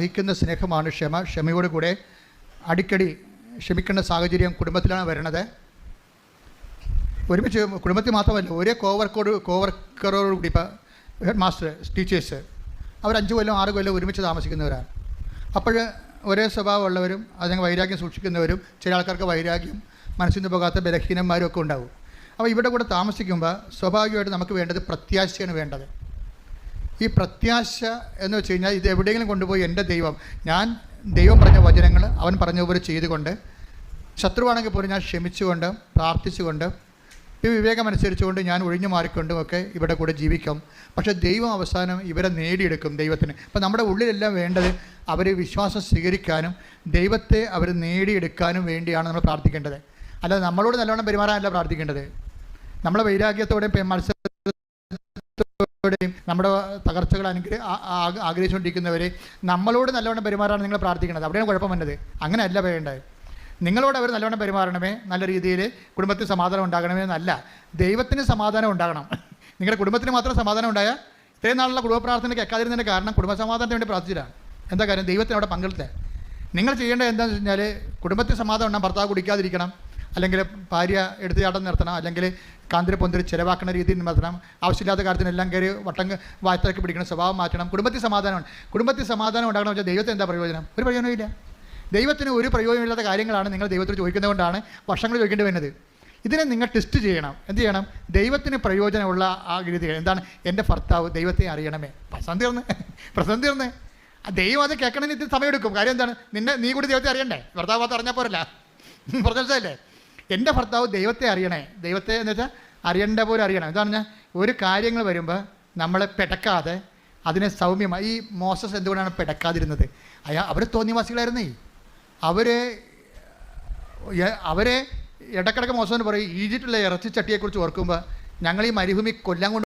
സഹിക്കുന്ന സ്നേഹമാണ് ക്ഷമ. ക്ഷമയോടുകൂടെ അടിക്കടി ക്ഷമിക്കേണ്ട സാഹചര്യം കുടുംബത്തിലാണ് വരണത്. ഒരുമിച്ച് കുടുംബത്തിൽ മാത്രമല്ല ഒരേ കോവർക്കോട് കോവർക്കറോട് കൂടി ഇപ്പോൾ ഹെഡ് മാസ്റ്റർ ടീച്ചേഴ്സ് അവർ അഞ്ച് കൊല്ലം ആറ് കൊല്ലം ഒരുമിച്ച് താമസിക്കുന്നവരാണ്. അപ്പോൾ ഒരേ സ്വഭാവമുള്ളവരും അതിന് വൈരാഗ്യം സൂക്ഷിക്കുന്നവരും ചില ആൾക്കാർക്ക് വൈരാഗ്യം മനസ്സിൽ നിന്ന് പോകാത്ത ബലഹീനന്മാരും ഒക്കെ ഉണ്ടാവും. അപ്പോൾ ഇവിടെ കൂടെ താമസിക്കുമ്പോൾ സ്വാഭാവികമായിട്ട് നമുക്ക് വേണ്ടത് പ്രത്യാശയാണ് വേണ്ടത്. ഈ പ്രത്യാശ എന്ന് വെച്ച് കഴിഞ്ഞാൽ ഇത് എവിടെയെങ്കിലും കൊണ്ടുപോയി എന്റെ ദൈവം. ഞാൻ ദൈവം പറഞ്ഞ വചനങ്ങൾ അവൻ പറഞ്ഞ പോലെ ചെയ്തുകൊണ്ട് ശത്രുവാണെങ്കിൽ പോലും ഞാൻ ക്ഷമിച്ചുകൊണ്ട് പ്രാർത്ഥിച്ചുകൊണ്ട് ഈ വിവേകം അനുസരിച്ചുകൊണ്ട് ഞാൻ ഒഴിഞ്ഞു മാറിക്കൊണ്ടും ഒക്കെ ഇവിടെ കൂടെ ജീവിക്കും. പക്ഷേ ദൈവം അവസാനം ഇവരെ നേടിയെടുക്കും ദൈവത്തിന്. അപ്പം നമ്മുടെ ഉള്ളിലെല്ലാം വേണ്ടത് അവർ വിശ്വാസം സ്വീകരിക്കാനും ദൈവത്തെ അവർ നേടിയെടുക്കാനും വേണ്ടിയാണ് നമ്മൾ പ്രാർത്ഥിക്കേണ്ടത്. അല്ലാതെ നമ്മളോട് നല്ലവണ്ണം പെരുമാറാനല്ല പ്രാർത്ഥിക്കേണ്ടത്. നമ്മളെ വൈരാഗ്യത്തോടെ പെ- നമ്മുടെ തകർച്ചകൾ അനുഗ്രഹ ആഗ്രഹിച്ചുകൊണ്ടിരിക്കുന്നവരെ നമ്മളോട് നല്ലവണ്ണം പെരുമാറാണ് നിങ്ങൾ പ്രാർത്ഥിക്കുന്നത് അവിടെയാണ് കുഴപ്പം വന്നത് അങ്ങനെയല്ല വേണ്ടത് നിങ്ങളോട് അവർ നല്ലവണ്ണം പെരുമാറണമേ നല്ല രീതിയിൽ കുടുംബത്തിന് സമാധാനം ഉണ്ടാകണമേ എന്നല്ല. ദൈവത്തിന് സമാധാനം ഉണ്ടാകണം. നിങ്ങളുടെ കുടുംബത്തിന് മാത്രം സമാധാനം ഉണ്ടായാൽ ഇത്രയും നാളുള്ള കുടുംബ പ്രാർത്ഥന കേൾക്കാതിരുന്നതിന്റെ കാരണം കുടുംബ സമാധാനത്തിന് വേണ്ടി പ്രാർത്ഥിച്ചിട്ടാണ് എന്താ കാര്യം? ദൈവത്തിന് അവിടെ നിങ്ങൾ ചെയ്യേണ്ടത് എന്താണെന്ന് വെച്ച് കഴിഞ്ഞാൽ കുടുംബത്തിൽ സമാധാനം ഉണ്ടാകും ഭർത്താവ് കുടിക്കാതിരിക്കണം. അല്ലെങ്കിൽ ഭാര്യ എടുത്ത് ചാട്ടം നിർത്തണം അല്ലെങ്കിൽ കാന്തിരി പൊന്തിരി ചിലവാക്കുന്ന രീതിയിൽ നിർത്തണം ആവശ്യമില്ലാത്ത കാര്യത്തിനെല്ലാം കയറി വട്ടം വായത്തിലേക്ക് പിടിക്കണം സ്വഭാവം മാറ്റണം കുടുംബത്തിൽ സമാധാനമാണ്. കുടുംബത്തിൽ സമാധാനം ഉണ്ടാകണം വെച്ചാൽ ദൈവത്തിന് എന്താ പ്രയോജനം? ഒരു പ്രയോജനമില്ല ദൈവത്തിന് ഒരു പ്രയോജനമില്ലാത്ത കാര്യങ്ങളാണ് നിങ്ങൾ ദൈവത്തിൽ ചോദിക്കുന്നതുകൊണ്ടാണ് വർഷങ്ങൾ ചോദിക്കേണ്ടി വരുന്നത്. ഇതിനെ നിങ്ങൾ ടെസ്റ്റ് ചെയ്യണം. എന്ത് ചെയ്യണം? ദൈവത്തിന് പ്രയോജനമുള്ള ആ രീതി എന്താണ്? എന്റെ ഭർത്താവ് ദൈവത്തെ അറിയണമേ. പ്രസന്ധി തീർന്ന്. പ്രസന്ധി തീർന്ന്. ദൈവം അത് കേൾക്കണമെങ്കിൽ സമയമെടുക്കും. കാര്യം എന്താണ്? നിന്നെ നീ കൂടി ദൈവത്തെ അറിയണ്ടേ? ഭർത്താവ് അത് അറിഞ്ഞാൽ പോരല്ല. പറഞ്ഞല്ലേ എന്റെ ഭർത്താവ് ദൈവത്തെ അറിയണേ. ദൈവത്തെ എന്ന് വെച്ചാൽ അറിയേണ്ട പോലെ അറിയണം. എന്താ പറഞ്ഞാൽ ഒരു കാര്യങ്ങൾ വരുമ്പോൾ നമ്മളെ പെടക്കാതെ അതിനെ സൗമ്യമായി ഈ മോസസ് എന്തുകൊണ്ടാണ് പെടക്കാതിരുന്നത്? അയാ അവർ തോന്നിവാസികളായിരുന്നേ. അവരെ അവരെ ഇടക്കിടക്ക് മോശം പറയും ഈജിപ്തിലെ ഇറച്ചിച്ചട്ടിയെക്കുറിച്ച് ഓർക്കുമ്പോൾ ഞങ്ങൾ ഈ മരുഭൂമി കൊല്ലാൻ കൊണ്ട്